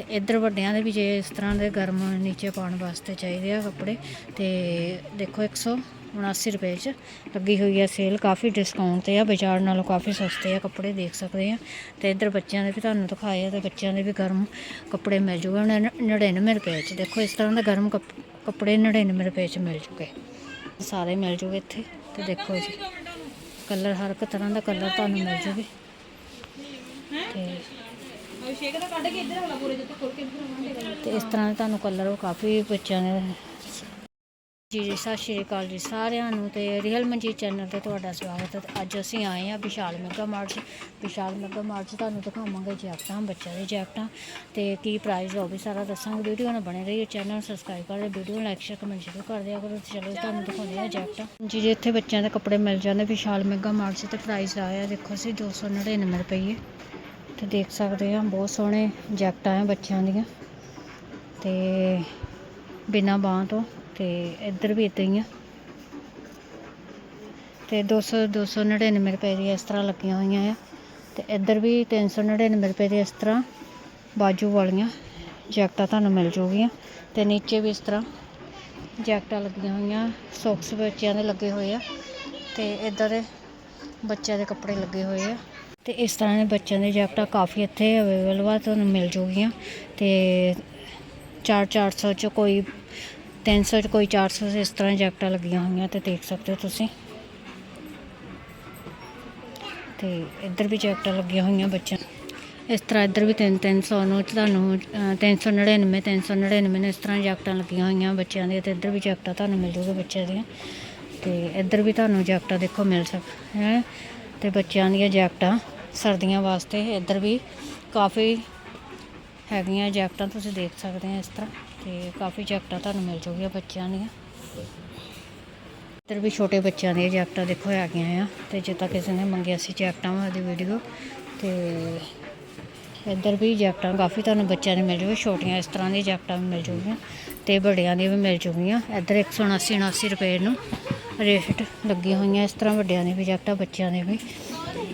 ਤੇ ਇੱਧਰ ਵੱਡਿਆਂ ਦੇ ਵੀ ਜੇ ਇਸ ਤਰ੍ਹਾਂ ਦੇ ਗਰਮ ਨੀਚੇ ਪਾਉਣ ਵਾਸਤੇ ਚਾਹੀਦੇ ਆ ਕੱਪੜੇ, ਤੇ ਦੇਖੋ 179 ਰੁਪਏ ਚ ਲੱਗੀ ਹੋਈ ਆ ਸੇਲ ਕਾਫੀ ਡਿਸਕਾਊਂਟ ਤੇ ਆ, ਬਾਜ਼ਾਰ ਨਾਲੋਂ ਕਾਫੀ ਸਸਤੇ ਆ ਕੱਪੜੇ ਦੇਖ ਸਕਦੇ ਆ। ਤੇ ਇੱਧਰ ਬੱਚਿਆਂ ਦੇ ਵੀ ਤੁਹਾਨੂੰ ਦਿਖਾਏ ਆ, ਤੇ ਬੱਚਿਆਂ ਦੇ ਵੀ ਗਰਮ ਕੱਪੜੇ ਮਿਲ ਜੂਗੇ 99 ਰੁਪਏ ਚ। ਦੇਖੋ ਇਸ ਤਰ੍ਹਾਂ ਦੇ ਗਰਮ ਕੱਪ- ਕੱਪੜੇ 99 ਰੁਪਏ ਚ ਮਿਲ ਜੂਗੇ। ਸਾਰੇ ਮਿਲ ਜੂਗੇ ਇੱਥੇ, ਤੇ ਦੇਖੋ ਜੀ। ਕਲਰ ਹਰ ਇੱਕ ਤਰ੍ਹਾਂ ਦਾ ਕਲਰ ਤੁਹਾਨੂੰ ਮਿਲ ਜੂਗੇ। ਤੇ ਅਭਿਸ਼ੇਕ ਦਾ ਕੱਢ ਕੇ ਇੱਧਰ ਵਾਲਾ ਪੂਰੇ ਜਿੱਥੇ ਖੋਲ ਕੇ ਇੱਧਰ ਆਵਾਂਗੇ ਤੇ ਇਸ ਤਰ੍ਹਾਂ ਦੇ ਤੁਹਾਨੂੰ ਕਲਰ ਉਹ ਕਾਫੀ ਬੱਚਿਆਂ ਨੇ ਜੀ ਜੀ, ਸਤਿ ਸ਼੍ਰੀ ਅਕਾਲ ਜੀ ਸਾਰਿਆਂ ਨੂੰ ਤੇ ਰੀਅਲ ਮਨਜੀਤ ਚੈਨਲ ਤੇ ਤੁਹਾਡਾ ਸਵਾਗਤ ਹੈ। ਅੱਜ ਅਸੀਂ ਆਏ ਆ Vishal Mega Mart Vishal Mega Mart 'ਚ ਤੁਹਾਨੂੰ ਦਿਖਾਵਾਂਗੇ ਜੈਕਟਾਂ, ਬੱਚਿਆਂ ਦੇ ਜੈਕਟਾਂ ਤੇ ਕੀ ਪ੍ਰਾਈਸ ਉਹ ਵੀ ਸਾਰਾ ਦੱਸਾਂਗੇ। ਵੀਡੀਓ ਨਾਲ ਬਣੇ ਰਹੀਏ ਚੈਨਲ ਨੂੰ ਸਬਸਕ੍ਰਾਈਬ ਕਰ ਦਿਓ, ਵੀਡੀਓ ਲਾਈਕ ਸ਼ੇਅਰ ਕਮੈਂਟ ਜ਼ਰੂਰ ਕਰ ਦਿਆ ਕਰੋ ਚਲੋ ਤੁਹਾਨੂੰ ਦਿਖਾਉਂਦੇ ਆ ਜੈਕਟਾਂ। ਜੀ ਜੀ, ਇੱਥੇ ਬੱਚਿਆਂ ਦੇ ਕੱਪੜੇ ਮਿਲ ਜਾਂਦੇ ਵਿਸ਼ਾਲ ਮੈਗਾ ਮਾਰਟ 'ਚ ਤੇ ਪ੍ਰਾਈਸ ਆਇਆ ਦੇਖੋ ਸੀ 299 ਰੁਪਏ। ਤੇ ਦੇਖ ਸਕਦੇ ਆ ਬਹੁਤ ਸੋਹਣੇ ਜੈਕਟਾਂ ਆ ਬੱਚਿਆਂ ਦੀਆਂ। ਤੇ ਬਿਨਾ ਬਾਂਹ ਤੋਂ ਤੇ ਇੱਧਰ ਵੀ ਇਦਾਂ ਹੀ ਆ। ਤੇ 200 299 ਰੁਪਏ ਦੀ ਇਸ ਤਰ੍ਹਾਂ ਲੱਗੀਆਂ ਹੋਈਆਂ ਆ। ਤੇ ਇੱਧਰ ਵੀ 399 ਰੁਪਏ ਦੀ ਇਸ ਤਰ੍ਹਾਂ ਬਾਜੂ ਵਾਲੀਆਂ ਜੈਕਟਾਂ ਤੁਹਾਨੂੰ ਮਿਲ ਜੂਗੀਆਂ। ਤੇ ਨੀਚੇ ਵੀ ਇਸ ਤਰ੍ਹਾਂ ਜੈਕਟਾਂ ਲੱਗੀਆਂ ਹੋਈਆਂ, ਸੌਕਸ ਬੱਚਿਆਂ ਦੇ ਲੱਗੇ ਹੋਏ ਆ। ਤੇ ਇੱਧਰ ਬੱਚਿਆਂ ਦੇ ਕੱਪੜੇ ਲੱਗੇ ਹੋਏ ਆ। ਤੇ ਇਸ ਤਰ੍ਹਾਂ ਦੇ ਬੱਚਿਆਂ ਦੇ ਜੈਕਟਾਂ ਕਾਫੀ ਇੱਥੇ ਅਵੇਲੇਬਲ ਆ ਤੁਹਾਨੂੰ ਮਿਲ ਜੂਗੀਆਂ। ਤੇ 4 400 ਚ ਕੋਈ 300 ਚ ਕੋਈ 400 ਚ ਇਸ ਤਰ੍ਹਾਂ ਜੈਕਟਾਂ ਲੱਗੀਆਂ ਹੋਈਆਂ ਤੇ ਦੇਖ ਸਕਦੇ ਹੋ ਤੁਸੀਂ। ਤੇ ਇੱਧਰ ਵੀ ਜੈਕਟਾਂ ਲੱਗੀਆਂ ਹੋਈਆਂ ਬੱਚਿਆਂ ਇਸ ਤਰ੍ਹਾਂ ਇੱਧਰ ਵੀ 3 300 ਨੂੰ ਤੁਹਾਨੂੰ ਅ, 399 399 ਨੂੰ ਇਸ ਤਰ੍ਹਾਂ ਜੈਕਟਾਂ ਲੱਗੀਆਂ ਹੋਈਆਂ ਬੱਚਿਆਂ ਦੀਆਂ ਤੇ ਇੱਧਰ ਵੀ ਜੈਕਟਾਂ ਤੁਹਾਨੂੰ ਮਿਲ ਜੂਗੇ ਬੱਚਿਆਂ ਦੀਆਂ। ਤੇ ਇੱਧਰ ਵੀ ਤੁਹਾਨੂੰ ਜੈਕਟਾਂ ਦੇਖੋ ਮਿਲ ਸਕ ਹੈ। ਤੇ ਬੱਚਿਆਂ ਦੀਆਂ ਜੈਕਟਾਂ ਸਰਦੀਆਂ ਵਾਸਤੇ ਇੱਧਰ ਵੀ ਕਾਫੀ ਹੈਗੀਆਂ ਜੈਕਟਾਂ, ਤੁਸੀਂ ਦੇਖ ਸਕਦੇ ਆ ਇਸ ਤਰ੍ਹਾਂ, ਤੇ ਕਾਫੀ ਜੈਕਟਾਂ ਤੁਹਾਨੂੰ ਮਿਲ ਜੂਗੀਆਂ ਬੱਚਿਆਂ ਦੀਆਂ। ਇੱਧਰ ਵੀ ਛੋਟੇ ਬੱਚਿਆਂ ਦੀਆਂ ਜੈਕਟਾਂ ਦੇਖੋ ਹੈਗੀਆਂ ਆ, ਤੇ ਜੇ ਤਾਂ ਕਿਸੇ ਨੇ ਮੰਗਿਆ ਸੀ ਜੈਕਟਾਂ ਵਾਲੀ ਵੀਡੀਓ, ਤੇ ਇੱਧਰ ਵੀ ਜੈਕਟਾਂ ਕਾਫੀ ਤੁਹਾਨੂੰ ਬੱਚਿਆਂ ਦੀ ਮਿਲ ਜੂਗੀ ਛੋਟੀਆਂ ਇਸ ਤਰ੍ਹਾਂ ਦੀਆਂ ਜੈਕਟਾਂ ਵੀ ਮਿਲ ਜੂਗੀਆਂ ਤੇ ਬੜਿਆਂ ਦੀਆਂ ਵੀ ਮਿਲ ਜੂਗੀਆਂ। ਇੱਧਰ 179 79 ਰੁਪਏ ਨੂੰ ਰੇਟ ਲੱਗੀਆਂ ਹੋਈਆਂ, ਇਸ ਤਰ੍ਹਾਂ ਵੱਡਿਆਂ ਦੀ ਵੀ, ਜੈਕਟਾਂ ਬੱਚਿਆਂ ਦੇ ਵੀ।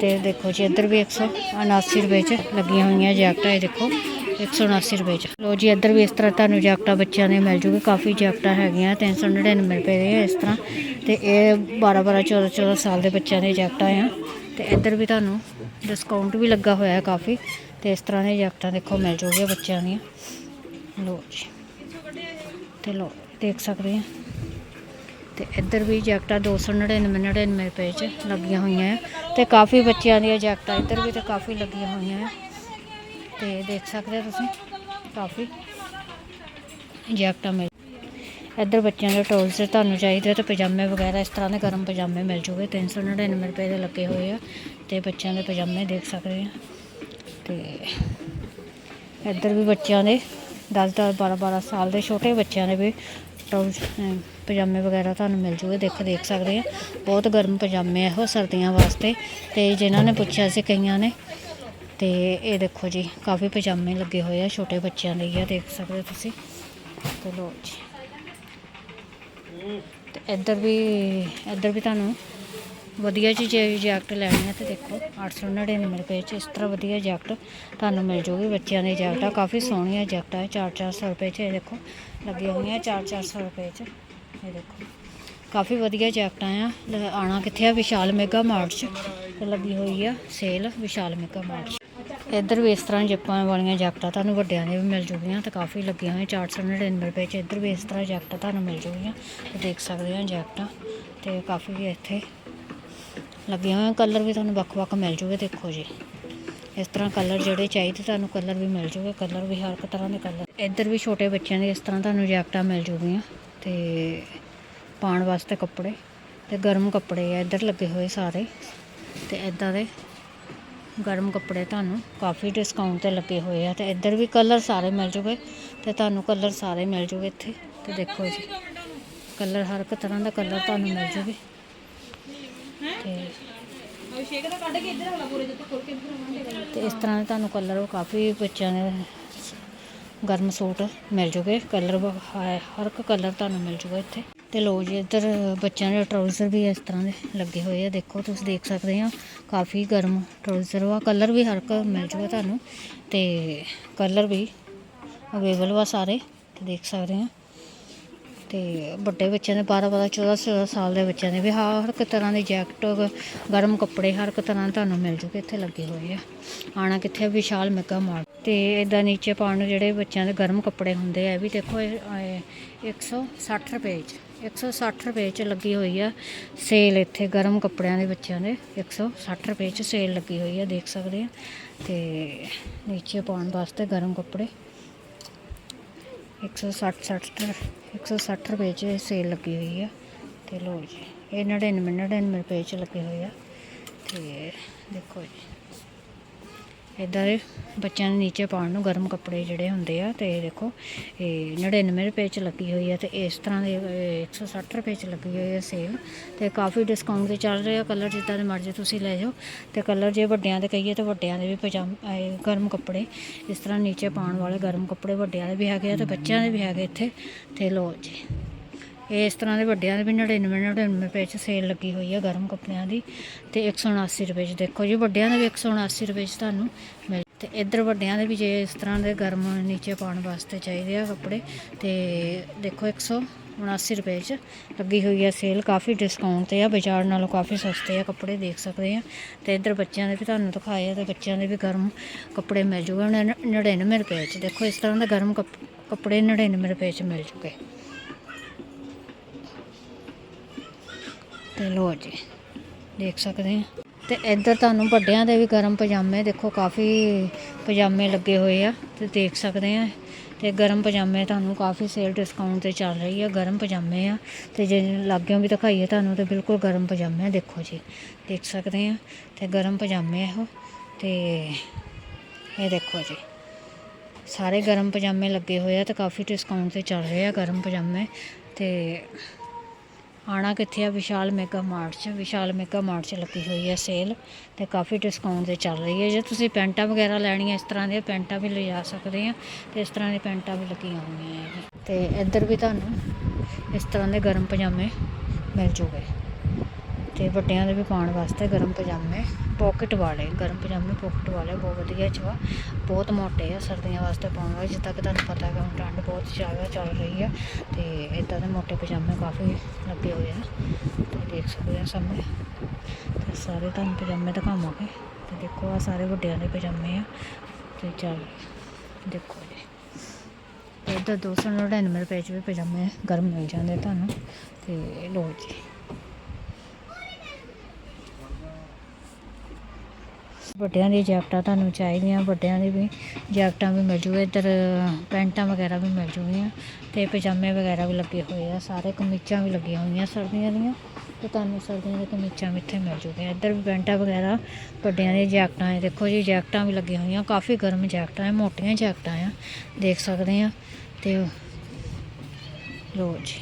ਤੇ ਦੇਖੋ ਜੀ, ਇੱਧਰ ਵੀ 179 ਰੁਪਏ 'ਚ ਲੱਗੀਆਂ ਹੋਈਆਂ ਜੈਕਟਾਂ, ਇਹ ਦੇਖੋ 179 ਰੁਪਏ 'ਚ। ਲੋ ਜੀ, ਇੱਧਰ ਵੀ ਇਸ ਤਰ੍ਹਾਂ ਤੁਹਾਨੂੰ ਜੈਕਟਾਂ ਬੱਚਿਆਂ ਦੇ ਮਿਲ ਜੂਗੀ, ਕਾਫੀ ਜੈਕਟਾਂ ਹੈਗੀਆਂ 399 ਰੁਪਏ ਦੇ ਇਸ ਤਰ੍ਹਾਂ। ਤੇ ਇਹ 12 12 14 14 ਸਾਲ ਦੇ ਬੱਚਿਆਂ ਦੇ ਜੈਕਟਾਂ ਆ। ਤੇ ਇੱਧਰ ਵੀ ਤੁਹਾਨੂੰ ਡਿਸਕਾਊਂਟ ਵੀ ਲੱਗਾ ਹੋਇਆ ਹੈ ਕਾਫੀ, ਤੇ ਇਸ ਤਰ੍ਹਾਂ ਦੀਆਂ ਜੈਕਟਾਂ ਦੇਖੋ ਮਿਲ ਜੂਗੀਆਂ ਬੱਚਿਆਂ ਦੀਆਂ। ਲੋ ਜੀ। ਤੇ ਲੋ ਦੇਖ ਸਕਦੇ ਆ। ਤੇ ਇੱਧਰ ਵੀ ਜੈਕਟਾਂ 299 99 ਰੁਪਏ 'ਚ ਲੱਗੀਆਂ ਹੋਈਆਂ ਆ ਤੇ ਕਾਫੀ ਬੱਚਿਆਂ ਦੀਆਂ ਜੈਕਟਾਂ ਇੱਧਰ ਵੀ ਤੇ ਕਾਫੀ ਲੱਗੀਆਂ ਹੋਈਆਂ ਆ ਤੇ ਦੇਖ ਸਕਦੇ ਹੋ ਤੁਸੀਂ, ਕਾਫੀ ਜੈਕਟਾਂ ਮਿਲ ਇੱਧਰ ਬੱਚਿਆਂ ਦੇ ਟੋਲਸ ਤੁਹਾਨੂੰ ਚਾਹੀਦੇ ਤੇ ਪਜਾਮੇ ਵਗੈਰਾ ਇਸ ਤਰ੍ਹਾਂ ਦੇ ਗਰਮ ਪਜਾਮੇ ਮਿਲ ਜੂਗੇ 399 ਰੁਪਏ ਦੇ ਲੱਗੇ ਹੋਏ ਆ। ਤੇ ਬੱਚਿਆਂ ਦੇ ਪਜਾਮੇ ਦੇਖ ਸਕਦੇ ਆ। ਤੇ ਇੱਧਰ ਵੀ ਬੱਚਿਆਂ ਦੇ 10 10 12 12 ਸਾਲ ਦੇ ਛੋਟੇ ਬੱਚਿਆਂ ਦੇ ਵੀ ਟਾਊਸ ਪਜਾਮੇ ਵਗੈਰਾ ਤੁਹਾਨੂੰ ਮਿਲ ਜੂਗੇ, ਦੇਖ ਦੇਖ ਸਕਦੇ ਆ। ਬਹੁਤ ਗਰਮ ਪਜਾਮੇ ਆ ਉਹ ਸਰਦੀਆਂ ਵਾਸਤੇ। ਤੇ ਜਿਨ੍ਹਾਂ ਨੇ ਪੁੱਛਿਆ ਸੀ ਕਈਆਂ ਨੇ, ਤੇ ਇਹ ਦੇਖੋ ਜੀ, ਕਾਫੀ ਪਜਾਮੇ ਲੱਗੇ ਹੋਏ ਆ, ਛੋਟੇ ਬੱਚਿਆਂ ਲਈ ਆ, ਦੇਖ ਸਕਦੇ ਹੋ ਤੁਸੀਂ। ਤੇ ਲੋ ਜੀ। ਤੇ ਇੱਧਰ ਵੀ ਇੱਧਰ ਵੀ ਤੁਹਾਨੂੰ ਵਧੀਆ ਜੀ, ਜੇ ਜੈਕਟ ਲੈਣੀ ਹੈ ਤੇ ਦੇਖੋ 899 ਰੁਪਏ ਚ ਇਸ ਤਰ੍ਹਾਂ ਵਧੀਆ ਜੈਕਟ ਤੁਹਾਨੂੰ ਮਿਲ ਜੂਗੀ। ਬੱਚਿਆਂ ਦੀ ਜੈਕਟਾਂ ਕਾਫੀ ਸੋਹਣੀਆਂ ਜੈਕਟਾਂ ਹੈ 4-400 ਰੁਪਏ ਚ, ਇਹ ਦੇਖੋ, ਲੱਗੀਆਂ ਹੋਈਆਂ 4-400 ਰੁਪਏ ਚ। ਇਹ ਦੇਖੋ, ਕਾਫੀ ਵਧੀਆ ਜੈਕਟਾਂ ਆ। ਲ- ਆਉਣਾ ਕਿੱਥੇ ਆ? ਵਿਸ਼ਾਲ ਮੇਗਾ ਮਾਰਟ ਚ, ਤੇ ਲੱਗੀ ਹੋਈ ਆ ਸੇਲ ਵਿਸ਼ਾਲ ਮੇਗਾ ਮਾਰਟ ਚ। ਇੱਧਰ ਵੀ ਇਸ ਤਰ੍ਹਾਂ ਜਿੱਪਾਂ ਵਾਲੀਆਂ ਜੈਕਟਾਂ ਤੁਹਾਨੂੰ ਵੱਡਿਆਂ ਦੀਆਂ ਵੀ ਮਿਲ ਜੂਗੀਆਂ ਤੇ ਕਾਫੀ ਲੱਗੀਆਂ ਹੋਈਆਂ 499 ਰੁਪਏ ਚ। ਇੱਧਰ ਵੀ ਇਸ ਤਰ੍ਹਾਂ ਜੈਕਟਾਂ ਤੁਹਾਨੂੰ ਮਿਲ ਜੂਗੀਆਂ, ਤੇ ਦੇਖ ਸਕਦੇ ਹੋ ਜੈਕਟਾਂ, ਤੇ ਕਾਫੀ ਇੱਥੇ ਲੱਗੀਆਂ ਹੋਈਆਂ ਕਲਰ ਵੀ ਤੁਹਾਨੂੰ ਵੱਖ-ਵੱਖ ਮਿਲ ਜੂਗੇ, ਦੇਖੋ ਜੀ। ਇਸ ਤਰ੍ਹਾਂ ਕਲਰ ਜਿਹੜੇ ਚਾਹੀਦੇ, ਤੁਹਾਨੂੰ ਕਲਰ ਵੀ ਮਿਲ ਜੂਗੇ। ਕਲਰ ਵੀ ਹਰ ਇੱਕ ਤਰ੍ਹਾਂ ਦੇ ਕਲਰ। ਇੱਧਰ ਵੀ ਛੋਟੇ ਬੱਚਿਆਂ ਦੇ ਇਸ ਤਰ੍ਹਾਂ ਤੁਹਾਨੂੰ ਜੈਕਟਾਂ ਮਿਲ ਜੂਗੀਆਂ ਤੇ ਪਾਉਣ ਵਾਸਤੇ ਕੱਪੜੇ ਤੇ ਗਰਮ ਕੱਪੜੇ ਆ, ਇੱਧਰ ਲੱਗੇ ਹੋਏ ਸਾਰੇ। ਤੇ ਇਦਾਂ ਦੇ ਗਰਮ ਕੱਪੜੇ ਤੁਹਾਨੂੰ ਕਾਫੀ ਡਿਸਕਾਊਂਟ ਤੇ ਲੱਗੇ ਹੋਏ ਆ। ਤੇ ਇੱਧਰ ਵੀ ਕਲਰ ਸਾਰੇ ਮਿਲ ਜੂਗੇ ਤੇ ਤੁਹਾਨੂੰ ਕਲਰ ਸਾਰੇ ਮਿਲ ਜੂਗੇ ਇੱਥੇ। ਤੇ ਦੇਖੋ ਜੀ, ਕਲਰ ਹਰ ਇੱਕ ਤਰ੍ਹਾਂ ਦਾ ਕਲਰ ਤੁਹਾਨੂੰ ਮਿਲ ਜੂਗੇ। ਤੇ ਇਸ ਤਰ੍ਹਾਂ ਦੇ ਤੁਹਾਨੂੰ ਕਲਰ ਉਹ ਕਾਫੀ ਬੱਚਿਆਂ ਦੇ ਗਰਮ ਸੂਟ ਮਿਲ ਜੂਗੇ। ਕਲਰ ਹਰ ਇੱਕ ਕਲਰ ਤੁਹਾਨੂੰ ਮਿਲ ਜੂਗਾ ਇੱਥੇ। ਤੇ ਲੋ ਜੀ ਇੱਧਰ ਬੱਚਿਆਂ ਦੇ ਟਰਾਊਜ਼ਰ ਵੀ ਇਸ ਤਰ੍ਹਾਂ ਦੇ ਲੱਗੇ ਹੋਏ ਆ। ਦੇਖੋ ਤੁਸੀਂ ਦੇਖ ਸਕਦੇ ਹੋ ਕਾਫੀ ਗਰਮ ਟਰਾਊਜ਼ਰ ਵਾ। ਕਲਰ ਵੀ ਹਰ ਇੱਕ ਮਿਲ ਜੂਗਾ ਤੁਹਾਨੂੰ। ਤੇ ਕਲਰ ਵੀ ਅਵੇਲੇਬਲ ਵਾ ਸਾਰੇ। ਤੇ ਦੇਖ ਸਕਦੇ ਆ। ਤੇ ਵੱਡੇ ਬੱਚਿਆਂ ਦੇ 12 12 14 14 ਸਾਲ ਦੇ ਬੱਚਿਆਂ ਦੇ ਵੀ ਹਰ ਇੱਕ ਤਰ੍ਹਾਂ ਦੇ ਜੈਕਟ ਗਰਮ ਕੱਪੜੇ ਹਰ ਇੱਕ ਤਰ੍ਹਾਂ ਦੇ ਤੁਹਾਨੂੰ ਮਿਲ ਜੂਗੇ ਇੱਥੇ ਲੱਗੇ ਹੋਏ ਆ। ਆਣਾ ਕਿੱਥੇ ਵਿਸ਼ਾਲ ਮੈਗਾ ਮਾਰਟ ਤੇ ਇਦਾਂ ਨੀਚੇ ਪਾਉਣ ਨੂੰ ਜਿਹੜੇ ਬੱਚਿਆਂ ਦੇ ਗਰਮ ਕੱਪੜੇ ਹੁੰਦੇ ਆ ਵੀ ਦੇਖੋ ਇਹ, ਇਹ 160 ਰੁਪਏ ਚ 160 ਰੁਪਏ ਚ ਲੱਗੀ ਹੋਈ ਆ ਸੇਲ ਇੱਥੇ ਗਰਮ ਕੱਪੜਿਆਂ ਦੇ ਬੱਚਿਆਂ ਦੇ 160 ਰੁਪਏ ਚ ਸੇਲ ਲੱਗੀ ਹੋਈ ਆ ਦੇਖ ਸਕਦੇ ਆ। ਤੇ ਨੀਚੇ ਪਾਉਣ ਵਾਸਤੇ ਗਰਮ ਕੱਪੜੇ। 160 60 160 ਰੁਪਏ ਚ ਸੇਲ ਲੱਗੀ ਹੋਈ ਆ। ਤੇ ਲੋ ਜੀ, ਇਹ 99 99 ਰੁਪਏ ਚ ਲੱਗੇ ਹੋਏ ਆ। ਤੇ ਦੇਖੋ ਜੀ। ਇਦਾਂ ਦੇ ਬੱਚਿਆਂ ਦੇ ਨੀਚੇ ਪਾਉਣ ਨੂੰ ਗਰਮ ਕੱਪੜੇ ਜਿਹੜੇ ਹੁੰਦੇ ਆ, ਤੇ ਦੇਖੋ, ਇਹ 99 ਰੁਪਏ ਚ ਲੱਗੀ ਹੋਈ ਆ, ਤੇ ਇਸ ਤਰ੍ਹਾਂ ਦੇ, ਇਹ 160 ਰੁਪਏ ਚ ਲੱਗੀ ਹੋਈ ਹੈ ਸੇਲ ਤੇ ਕਾਫੀ ਡਿਸਕਾਊਂਟ ਤੇ ਚੱਲ ਰਿਹਾ ਕਲਰ ਜਿੱਦਾਂ ਦੇ ਮਰਜ਼ੀ ਤੁਸੀਂ ਲੈ ਜਾਓ। ਤੇ ਕਲਰ ਜੇ ਵੱਡਿਆਂ ਦੇ ਕਹੀਏ, ਤਾਂ ਵੱਡਿਆਂ ਦੇ ਵੀ ਪਜਾਮ, ਇਹ ਗਰਮ ਕੱਪੜੇ, ਇਸ ਤਰ੍ਹਾਂ ਨੀਚੇ ਪਾਉਣ ਵਾਲੇ ਗਰਮ ਕੱਪੜੇ ਵੱਡਿਆਂ ਦੇ ਵੀ ਹੈਗੇ ਆ ਤੇ ਬੱਚਿਆਂ ਦੇ ਵੀ ਹੈਗੇ ਇੱਥੇ। ਤੇ ਲੋ ਜੀ। ਇਸ ਤਰ੍ਹਾਂ ਦੇ ਵੱਡਿਆਂ ਦੇ ਵੀ 99 99 ਰੁਪਏ ਚ ਸੇਲ ਲੱਗੀ ਹੋਈ ਹੈ ਗਰਮ ਕੱਪੜਿਆਂ ਦੀ ਤੇ 179 ਰੁਪਏ ਚ ਦੇਖੋ ਜੀ, ਵੱਡਿਆਂ ਦੇ ਵੀ 179 ਰੁਪਏ ਚ ਤੁਹਾਨੂੰ ਮਿਲ ਤੇ ਇੱਧਰ ਵੱਡਿਆਂ ਦੇ ਵੀ ਜੇ ਇਸ ਤਰ੍ਹਾਂ ਦੇ ਗਰਮ ਨੀਚੇ ਪਾਉਣ ਵਾਸਤੇ ਚਾਹੀਦੇ ਆ ਕੱਪੜੇ ਤੇ ਦੇਖੋ 179 ਰੁਪਏ ਚ ਲੱਗੀ ਹੋਈ ਹੈ ਸੇਲ ਕਾਫੀ ਡਿਸਕਾਊਂਟ ਤੇ ਆ, ਬਾਜ਼ਾਰ ਨਾਲੋਂ ਕਾਫੀ ਸਸਤੇ ਆ ਕੱਪੜੇ ਦੇਖ ਸਕਦੇ ਆ ਤੇ ਇੱਧਰ ਬੱਚਿਆਂ ਦੇ ਵੀ ਤੁਹਾਨੂੰ ਦਿਖਾਏ ਆ ਤੇ ਬੱਚਿਆਂ ਦੇ ਵੀ ਗਰਮ ਕੱਪੜੇ ਮਿਲ ਜੂਗੇ 99 ਰੁਪਏ ਚ ਦੇਖੋ ਇਸ ਤਰ੍ਹਾਂ ਦੇ ਗਰਮ ਕੱਪ- ਕੱਪੜੇ 99 ਰੁਪਏ ਚ ਮਿਲ ਚੁੱਕੇ। ਤੇ ਲੋ ਜੀ, ਦੇਖ ਸਕਦੇ ਆ ਤੇ ਇੱਧਰ ਤੁਹਾਨੂੰ ਵੱਡਿਆਂ ਦੇ ਵੀ ਗਰਮ ਪਜਾਮੇ, ਦੇਖੋ ਕਾਫੀ ਪਜਾਮੇ ਲੱਗੇ ਹੋਏ ਆ, ਤੇ ਦੇਖ ਸਕਦੇ ਆ ਤੇ ਗਰਮ ਪਜਾਮੇ ਤੁਹਾਨੂੰ ਕਾਫੀ ਸੇਲ ਡਿਸਕਾਊਂਟ ਤੇ ਚੱਲ ਰਹੀ ਆ, ਗਰਮ ਪਜਾਮੇ ਆ। ਤੇ ਜੇ ਲਾਗਿਓਂ ਵੀ ਦਿਖਾਈਏ ਤੁਹਾਨੂੰ ਤੇ ਬਿਲਕੁਲ ਗਰਮ ਪਜਾਮੇ ਆ, ਦੇਖੋ ਜੀ, ਦੇਖ ਸਕਦੇ ਆ ਤੇ ਗਰਮ ਪਜਾਮੇ ਆ ਉਹ ਤੇ ਇਹ ਦੇਖੋ ਜੀ, ਸਾਰੇ ਗਰਮ ਪਜਾਮੇ ਲੱਗੇ ਹੋਏ ਆ ਤੇ ਕਾਫੀ ਡਿਸਕਾਊਂਟ ਤੇ ਚੱਲ ਰਹੇ ਆ ਗਰਮ ਪਜਾਮੇ। ਤੇ ਆਣਾ ਕਿੱਥੇ ਆ? ਵਿਸ਼ਾਲ ਮੈਗਾ ਮਾਰਟ 'ਚ। ਵਿਸ਼ਾਲ ਮੈਗਾ ਮਾਰਟ 'ਚ ਲੱਗੀ ਹੋਈ ਹੈ ਸੇਲ ਤੇ ਕਾਫੀ ਡਿਸਕਾਊਂਟ ਤੇ ਚੱਲ ਰਹੀ ਹੈ। ਜੇ ਤੁਸੀਂ ਪੈਂਟਾਂ ਵਗੈਰਾ ਲੈਣੀਆਂ ਇਸ ਤਰ੍ਹਾਂ ਦੀਆਂ, ਪੈਂਟਾਂ ਵੀ ਲਿਜਾ ਸਕਦੇ ਆ ਤੇ ਇਸ ਤਰ੍ਹਾਂ ਦੀਆਂ ਪੈਂਟਾਂ ਵੀ ਲੱਗੀਆਂ ਹੋਈਆਂ ਹੈ ਤੇ ਇੱਧਰ ਵੀ ਤੁਹਾਨੂੰ ਇਸ ਤਰ੍ਹਾਂ ਦੇ ਗਰਮ ਪਜਾਮੇ ਮਿਲ ਜੂਗੇ। ਤੇ ਵੱਡਿਆਂ ਦੇ ਵੀ ਪਾਉਣ ਵਾਸਤੇ ਗਰਮ ਪਜਾਮੇ ਪਾਕਟ ਵਾਲੇ, ਗਰਮ ਪਜਾਮੇ ਪੋਕਟ ਵਾਲੇ, ਬਹੁਤ ਵਧੀਆ ਚ ਵਾ ਬਹੁਤ ਮੋਟੇ ਆ, ਸਰਦੀਆਂ ਵਾਸਤੇ ਪਾਉਣ ਵਾਲੇ, ਜਿੱਦਾਂ ਕਿ ਤੁਹਾਨੂੰ ਪਤਾ ਹੈ ਹੁਣ ਠੰਡ ਬਹੁਤ ਜ਼ਿਆਦਾ ਚੱਲ ਰਹੀ ਆ, ਤੇ ਇਦਾਂ ਦੇ ਮੋਟੇ ਪਜਾਮੇ ਕਾਫੀ ਲੱਗੇ ਹੋਏ ਆ ਤੇ ਦੇਖ ਸਕਦੇ ਆ ਸਾਹਮਣੇ। ਤੇ ਸਾਰੇ ਤੁਹਾਨੂੰ ਪਜਾਮੇ ਦਿਖਾਵਾਂਗੇ, ਤੇ ਦੇਖੋ ਆ ਸਾਰੇ ਵੱਡਿਆਂ ਦੇ ਪਜਾਮੇ ਆ, ਤੇ ਚੱਲ, ਦੇਖੋ ਜੀ। ਤੇ ਇੱਧਰ 299 ਰੁਪਏ ਚ ਵੀ ਪਜਾਮੇ ਗਰਮ ਮਿਲ ਜਾਂਦੇ ਤੁਹਾਨੂੰ, ਤੇ ਲੋ ਜੀ। ਵੱਡਿਆਂ ਦੀ ਜੈਕਟਾਂ ਤੁਹਾਨੂੰ ਚਾਹੀਦੀਆਂ, ਵੱਡਿਆਂ ਦੀ ਵੀ ਜੈਕਟਾਂ ਵੀ ਮਿਲ ਜੂਗੇ ਇੱਧਰ ਪੈਂਟਾਂ ਵਗੈਰਾ ਵੀ ਮਿਲ ਜੂਗੀਆਂ ਤੇ ਪਜਾਮੇ ਵਗੈਰਾ ਵੀ ਲੱਗੇ ਹੋਏ ਆ, ਸਾਰੇ ਕਮੀਜ਼ਾਂ ਵੀ ਲੱਗੀਆਂ ਹੋਈਆਂ ਸਰਦੀਆਂ ਦੀਆਂ ਤੇ ਤੁਹਾਨੂੰ ਸਰਦੀਆਂ ਦੀਆਂ ਕਮੀਜ਼ਾਂ ਵੀ ਇੱਥੇ ਮਿਲ ਜੂਗੀਆਂ। ਇੱਧਰ ਵੀ ਪੈਂਟਾਂ ਵਗੈਰਾ, ਵੱਡਿਆਂ ਦੀਆਂ ਜੈਕਟਾਂ ਹੈ ਦੇਖੋ ਜੀ, ਜੈਕਟਾਂ ਵੀ ਲੱਗੀਆਂ ਹੋਈਆਂ, ਕਾਫੀ ਗਰਮ ਜੈਕਟਾਂ ਹੈ ਮੋਟੀਆਂ ਜੈਕਟਾਂ ਆ, ਦੇਖ ਸਕਦੇ ਆ ਤੇ ਲੋ ਜੀ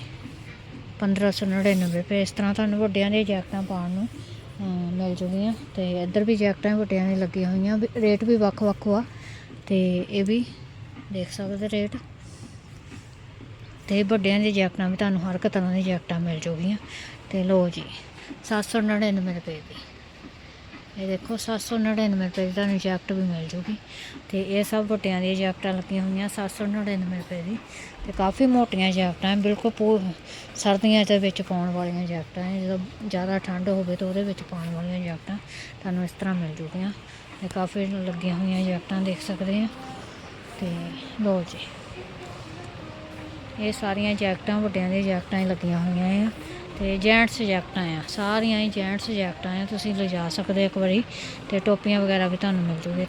1599 ਰੁਪਏ ਇਸ ਤਰ੍ਹਾਂ ਤੁਹਾਨੂੰ ਵੱਡਿਆਂ ਦੀਆਂ ਜੈਕਟਾਂ ਪਾਉਣ ਨੂੰ ਮਿਲ ਜੂਗੀਆਂ ਤੇ ਇੱਧਰ ਵੀ ਜੈਕਟਾਂ ਵੱਡਿਆਂ ਦੀਆਂ ਲੱਗੀਆਂ ਹੋਈਆਂ। ਵੀ ਰੇਟ ਵੀ ਵੱਖ-ਵੱਖ ਆ। ਤੇ ਇਹ ਵੀ ਦੇਖ ਸਕਦੇ ਰੇਟ। ਤੇ ਵੱਡਿਆਂ ਦੀਆਂ ਜੈਕਟਾਂ ਵੀ ਤੁਹਾਨੂੰ ਹਰ ਇੱਕ ਤਰ੍ਹਾਂ ਦੀ ਜੈਕਟਾਂ ਮਿਲ ਜੂਗੀਆਂ ਤੇ ਲੋ ਜੀ 799 ਰੁਪਏ ਦੀ। ਇਹ ਦੇਖੋ 799 ਰੁਪਏ ਦੀ ਤੁਹਾਨੂੰ ਜੈਕਟ ਵੀ ਮਿਲ ਜੂਗੀ। ਤੇ ਇਹ ਸਭ ਵੱਡਿਆਂ ਦੀਆਂ ਜੈਕਟਾਂ ਲੱਗੀਆਂ ਹੋਈਆਂ 799 ਰੁਪਏ ਦੀ। ਤੇ ਕਾਫੀ ਮੋਟੀਆਂ ਜੈਕਟਾਂ ਬਿਲਕੁਲ ਪੂ ਸਰਦੀਆਂ ਦੇ ਵਿੱਚ ਪਾਉਣ ਵਾਲੀਆਂ ਜੈਕਟਾਂ ਹੈ ਜਦੋਂ ਜ਼ਿਆਦਾ ਠੰਡ ਹੋਵੇ ਤਾਂ ਉਹਦੇ ਵਿੱਚ ਪਾਉਣ ਵਾਲੀਆਂ ਜੈਕਟਾਂ ਤੁਹਾਨੂੰ ਇਸ ਤਰ੍ਹਾਂ ਮਿਲ ਜੂਗੀਆਂ। ਤੇ ਕਾਫੀ ਲੱਗੀਆਂ ਹੋਈਆਂ ਜੈਕਟਾਂ ਦੇਖ ਸਕਦੇ ਆ। ਤੇ ਲੋ ਜੀ। ਇਹ ਸਾਰੀਆਂ ਜੈਕਟਾਂ ਵੱਡਿਆਂ ਦੀਆਂ ਜੈਕਟਾਂ ਹੀ ਲੱਗੀਆਂ ਹੋਈਆਂ ਆ। ਤੇ ਜੈਂਟਸ ਜੈਕਟਾਂ ਆ, ਸਾਰੀਆਂ ਹੀ ਜੈਂਟਸ ਜੈਕਟਾਂ ਆ, ਤੁਸੀਂ ਲਿਜਾ ਸਕਦੇ ਹੋ ਇੱਕ ਵਾਰੀ ਤੇ ਟੋਪੀਆਂ ਵਗੈਰਾ ਵੀ ਤੁਹਾਨੂੰ ਮਿਲ ਜੂਗੇ।